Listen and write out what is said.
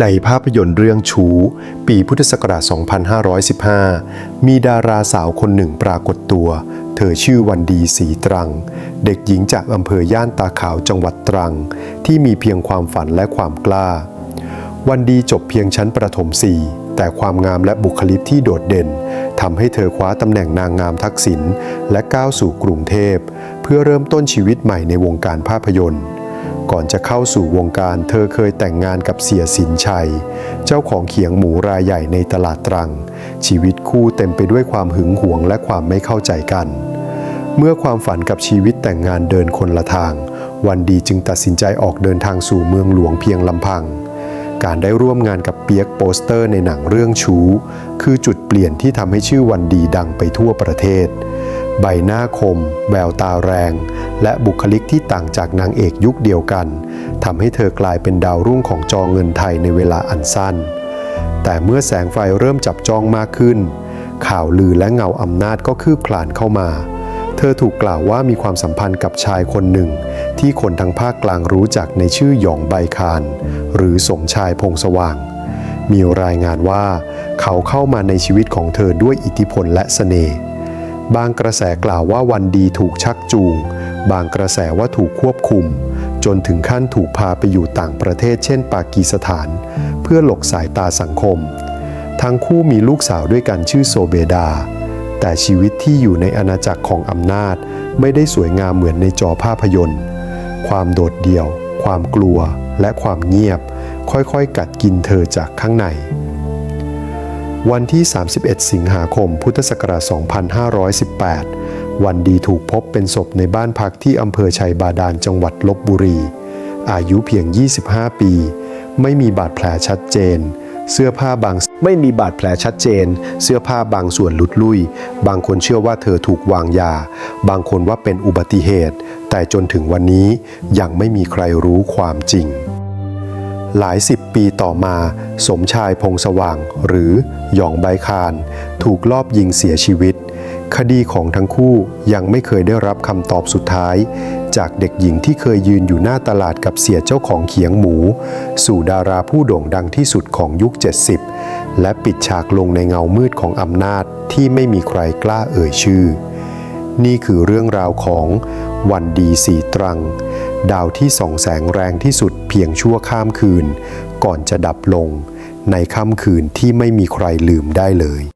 ในภาพยนตร์เรื่องชูปีพุทธศักราช 2515 มีดาราสาวคนหนึ่งปรากฏตัว เธอชื่อวันดีสีตรัง เด็กหญิงจากอำเภอย่านตาขาวจังหวัดตรัง ที่มีเพียงความฝันและความกล้า วันดีจบเพียงชั้นประถม4แต่ความงามและบุคลิกที่โดดเด่นทำให้เธอคว้าตำแหน่งนางงามทักษิณและก้าวสู่กรุงเทพ เพื่อเริ่มต้นชีวิตใหม่ในวงการภาพยนตร์ ก่อนจะเข้าสู่วงการเธอเคยแต่งงานกับเสียสินชัย เจ้าของเขียงหมูรายใหญ่ในตลาดตรัง ชีวิตคู่เต็มไปด้วยความหึงหวงและความไม่เข้าใจกัน เมื่อความฝันกับชีวิตแต่งงานเดินคนละทาง วันดีจึงตัดสินใจออกเดินทางสู่เมืองหลวงเพียงลำพัง การได้ร่วมงานกับเปียกโปสเตอร์ในหนังเรื่องชูคือจุดเปลี่ยนที่ทำให้ชื่อวันดีดังไปทั่วประเทศ ใบหน้าคม แววตาแรง และบุคลิกที่ต่างจากนางเอกยุคเดียวกันทำให้เธอกลายเป็นดาวรุ่งของจอเงินไทยในเวลาอันสั้น แต่เมื่อแสงไฟเริ่มจับจ้องมากขึ้น ข่าวลือและเงาอำนาจก็คืบคลานเข้ามา เธอถูกกล่าวว่ามีความสัมพันธ์กับชายคนหนึ่ง ที่คนทางภาคกลางรู้จักในชื่อหยองใบคาน หรือสมชายพงสว่าง มีรายงานว่า เขาเข้ามาในชีวิตของเธอด้วยอิทธิพลและเสน่ห์บางกระแสกล่าวว่าวันดีถูกชักจูง บางกระแสว่าถูกควบคุม จนถึงขั้นถูกพาไปอยู่ต่างประเทศ เช่น ปากีสถาน เพื่อหลบสายตาสังคม ทั้งคู่มีลูกสาวด้วยกันชื่อโซเบดา แต่ชีวิตที่อยู่ในอาณาจักรของอำนาจ ไม่ได้สวยงามเหมือนในจอภาพยนตร์ ความโดดเดี่ยว ความกลัว และความเงียบ ค่อยๆ กัดกินเธอจากข้างในวันที่ 31 สิงหาคม พุทธศักราช 2518 วันดีถูกพบเป็นศพในบ้านพักที่อำเภอชัยบาดาลจังหวัดลบบุรี อายุเพียง 25 ปี ไม่มีบาดแผลชัดเจน เสื้อผ้าบางไม่มีบาดแผลชัดเจน เสื้อผ้าบางส่วนหลุดลุ่ย บางคนเชื่อว่าเธอถูกวางยา บางคนว่าเป็นอุบัติเหตุ แต่จนถึงวันนี้ยังไม่มีใครรู้ความจริง หลายสิบปีต่อมา สมชายพงสว่างหรือหยองใบคาน ถูกลอบยิงเสียชีวิต คดีของทั้งคู่ยังไม่เคยได้รับคำตอบสุดท้าย จากเด็กหญิงที่เคยยืนอยู่หน้าตลาดกับเสียเจ้าของเขียงหมู สู่ดาราผู้โด่งดังที่สุดของยุค 70 และปิดฉากลงในเงามืดของอำนาจที่ไม่มีใครกล้าเอ่ยชื่อ นี่คือเรื่องราวของวันดีสีตรัง ดาวที่ส่องแสงแรงที่สุดเพียงชั่วข้ามคืน ก่อนจะดับลง ในค่ำคืนที่ไม่มีใครลืมได้เลย